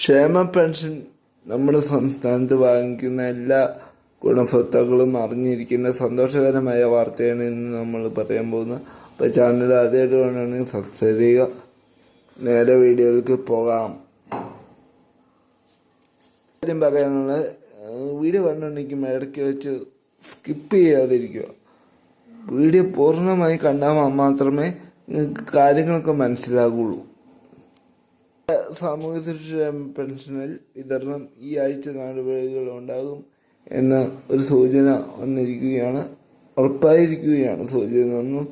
ക്ഷേമ പെൻഷൻ നമ്മുടെ സംസ്ഥാനത്ത് വാങ്ങിക്കുന്ന എല്ലാ ഗുണഭോക്താക്കളും അറിഞ്ഞിരിക്കുന്ന സന്തോഷകരമായ വാർത്തയാണ് ഇന്ന് നമ്മൾ പറയാൻ പോകുന്നത്. അപ്പോൾ ചാനൽ ആദ്യമായിട്ട് വേണമെങ്കിൽ സബ്സ്ക്രൈബ് ചെയ്യുക. നേരെ വീഡിയോയിലേക്ക് പോകാം. കാര്യം പറയാനുള്ളത് ഏഹ് വീഡിയോ കണ്ടുകൊണ്ടിരിക്കുമ്പോൾ ഇടയ്ക്ക് വെച്ച് സ്കിപ്പ് ചെയ്യാതിരിക്കുക. വീഡിയോ പൂർണമായി കണ്ടാൽ മാത്രമേ കാര്യങ്ങളൊക്കെ മനസ്സിലാകുള്ളൂ. സാമൂഹ്യ സുരക്ഷാ പെൻഷനിൽ വിതരണം ഈ ആഴ്ച നടപടികൾ ഉണ്ടാകും എന്ന ഒരു സൂചന വന്നിരിക്കുകയാണ്. ഉറപ്പായിരിക്കുകയാണ് സൂചന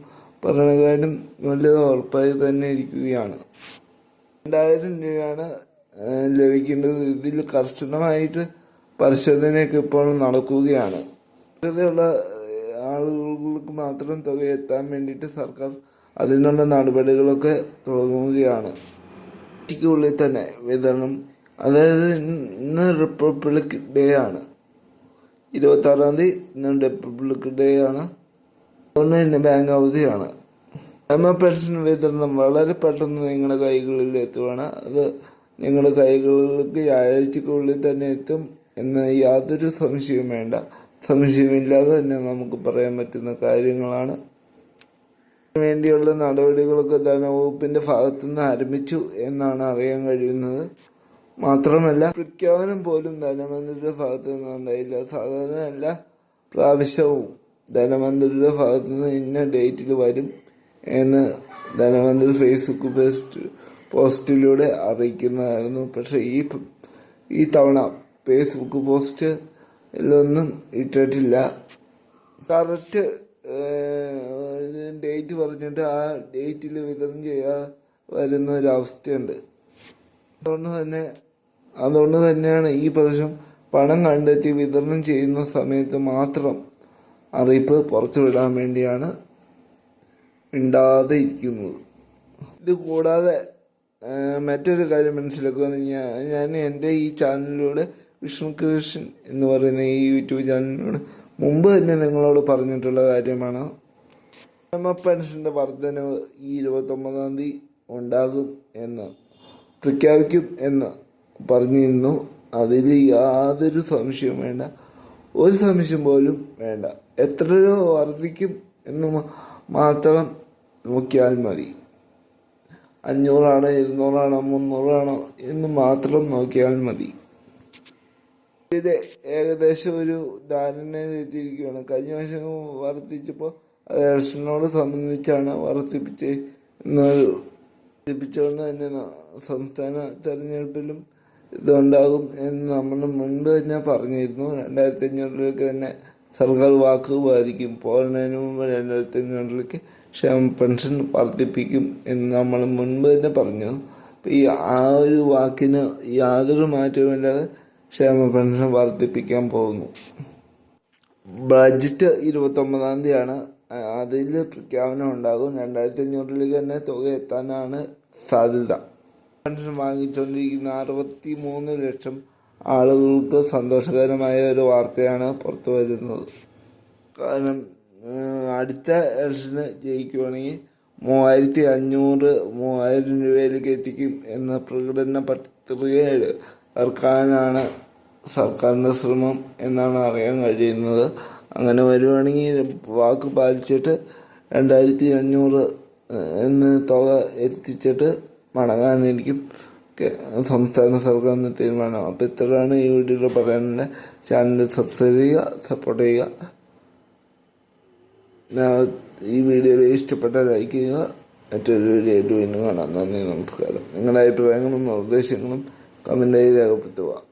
പറയുന്ന കാര്യം നല്ലത് ഉറപ്പായി തന്നെ ഇരിക്കുകയാണ്. രണ്ടായിരം രൂപയാണ് ലഭിക്കേണ്ടത്. ഇതിൽ കർശനമായിട്ട് പരിശോധനയൊക്കെ ഇപ്പോൾ നടക്കുകയാണ്. അർഹതയുള്ള ആളുകൾക്ക് മാത്രം തുക എത്താൻ വേണ്ടിയിട്ട് സർക്കാർ അതിനുള്ള നടപടികളൊക്കെ തുടങ്ങുകയാണ്. ഉള്ളിൽ തന്നെ വിതരണം. അതായത് ഇന്ന് റിപ്പബ്ലിക് ഡേ ആണ്. ഇരുപത്താറാം തീയതി ഇന്ന് റിപ്പബ്ലിക് ഡേ ആണ്. അതുകൊണ്ട് തന്നെ ബാങ്ക് അവധിയാണ്. ക്ഷേമ പെൻഷൻ വിതരണം വളരെ പെട്ടെന്ന് നിങ്ങളുടെ കൈകളിൽ എത്തുവാണ്. അത് നിങ്ങളുടെ കൈകളിലേക്ക് ആഴ്ചക്കുള്ളിൽ തന്നെ എത്തും എന്ന് യാതൊരു സംശയവും വേണ്ട. സംശയമില്ലാതെ തന്നെ നമുക്ക് പറയാൻ പറ്റുന്ന കാര്യങ്ങളാണ്. വേണ്ടിയുള്ള നടപടികളൊക്കെ ധനവകുപ്പിന്റെ ഭാഗത്തു നിന്ന് ആരംഭിച്ചു എന്നാണ് അറിയാൻ കഴിയുന്നത്. മാത്രമല്ല പ്രഖ്യാപനം പോലും ധനമന്ത്രിയുടെ ഭാഗത്തു നിന്നുണ്ടായില്ല സാധാരണ എല്ലാ പ്രാവശ്യവും ധനമന്ത്രിയുടെ ഭാഗത്തു നിന്ന് ഇന്ന ഡേറ്റിൽ വരും എന്ന് ധനമന്ത്രി ഫേസ്ബുക്ക് പോസ്റ്റ് പോസ്റ്റിലൂടെ അറിയിക്കുന്നതായിരുന്നു. പക്ഷേ ഈ ഈ തവണ ഫേസ്ബുക്ക് പോസ്റ്റ് ഇതിലൊന്നും ഇട്ടിട്ടില്ല. കറക്റ്റ് ഡേറ്റ് പറഞ്ഞിട്ട് ആ ഡേറ്റിൽ വിതരണം ചെയ്യാ വരുന്ന ഒരവസ്ഥയുണ്ട് അതുകൊണ്ട് തന്നെ അതുകൊണ്ട് തന്നെയാണ് ഈ പ്രാവശ്യം പണം കണ്ടെത്തി വിതരണം ചെയ്യുന്ന സമയത്ത് മാത്രം അറിയിപ്പ് പുറത്തുവിടാൻ വേണ്ടിയാണ് മിണ്ടാതെ ഇരിക്കുന്നത് ഇത് കൂടാതെ മറ്റൊരു കാര്യം മനസ്സിലാക്കുക ഞാൻ ഞാൻ എന്റെ ഈ ചാനലിലൂടെ വിഷ്ണു കൃഷ്ണൻ എന്ന് പറയുന്ന ഈ യൂട്യൂബ് ചാനലിലൂടെ മുമ്പ് തന്നെ നിങ്ങളോട് പറഞ്ഞിട്ടുള്ള കാര്യമാണ്. ക്ഷേമ പെൻഷന്റെ വർധനവ് ഈ ഇരുപത്തൊമ്പതാം തീയതി ഉണ്ടാകും എന്ന് പ്രഖ്യാപിക്കും എന്ന് പറഞ്ഞിരുന്നു. അതിൽ യാതൊരു സംശയവും വേണ്ട. ഒരു സംശയം പോലും വേണ്ട. എത്ര രൂപ വർദ്ധിക്കും എന്ന് മാത്രം നോക്കിയാൽ മതി. അഞ്ഞൂറാണോ ഇരുന്നൂറാണോ മുന്നൂറാണോ എന്ന് മാത്രം നോക്കിയാൽ മതി. ഏകദേശം ഒരു ധാരണയിലെത്തിയിരിക്കുകയാണ് കഴിഞ്ഞ വർഷം വർദ്ധിച്ചപ്പോൾ ഇലക്ഷനോട് സംബന്ധിച്ചാണ് വർദ്ധിപ്പിച്ച് വർദ്ധിപ്പിച്ചുകൊണ്ട് തന്നെ സംസ്ഥാന തെരഞ്ഞെടുപ്പിലും ഇതുണ്ടാകും എന്ന് നമ്മൾ മുൻപ് തന്നെ പറഞ്ഞിരുന്നു. രണ്ടായിരത്തി അഞ്ഞൂറിലേക്ക് തന്നെ സർക്കാർ വാക്ക് പാലിക്കും പോകുന്നതിന് മുമ്പ് രണ്ടായിരത്തി അഞ്ഞൂറിലേക്ക് ക്ഷേമ പെൻഷൻ വർദ്ധിപ്പിക്കും എന്ന് നമ്മൾ മുൻപ് തന്നെ പറഞ്ഞു. ഈ ആ ഒരു വാക്കിന് യാതൊരു മാറ്റവുമില്ലാതെ ക്ഷേമ പെൻഷൻ വർദ്ധിപ്പിക്കാൻ പോകുന്നു. ബഡ്ജറ്റ് ഇരുപത്തൊമ്പതാം തീയതിയാണ് അതിൽ പ്രഖ്യാപനം ഉണ്ടാകും. രണ്ടായിരത്തി അഞ്ഞൂറിലേക്ക് തന്നെ തുക എത്താനാണ് സാധ്യത. പെൻഷൻ വാങ്ങിച്ചുകൊണ്ടിരിക്കുന്ന അറുപത്തി മൂന്ന് ലക്ഷം ആളുകൾക്ക് സന്തോഷകരമായ ഒരു വാർത്തയാണ് പുറത്തു വരുന്നത്. കാരണം അടുത്ത ഇലക്ഷന് ജയിക്കുവാണെങ്കിൽ മൂവായിരത്തി അഞ്ഞൂറ് മൂവായിരം രൂപയിലേക്ക് എത്തിക്കും എന്ന പ്രകടന പത്രിക ഇറക്കാനാണ് സർക്കാരിന്റെ ശ്രമം എന്നാണ് അറിയാൻ കഴിയുന്നത്. അങ്ങനെ വരുവാണെങ്കിൽ വാക്ക് പാലിച്ചിട്ട് രണ്ടായിരത്തി അഞ്ഞൂറ് എന്ന് തുക എത്തിച്ചിട്ട് മടങ്ങാനായിരിക്കും സംസ്ഥാന സർക്കാരിന്റെ തീരുമാനം. അപ്പോൾ ഇത്രയാണ് ഈ വീഡിയോയിൽ പറയാനുള്ള. ചാനൽ സബ്സ്ക്രൈബ് ചെയ്യുക സപ്പോർട്ട് ചെയ്യുക. ഈ വീഡിയോ ഇഷ്ടപ്പെട്ട ലൈക്ക് ചെയ്യുക. മറ്റൊരു വീഡിയോ ആയിട്ട് വീണ്ടും കാണാം. നന്ദി നമസ്കാരം. നിങ്ങളുടെ അഭിപ്രായങ്ങളും നിർദ്ദേശങ്ങളും കമന്റായി രേഖപ്പെടുത്തുക.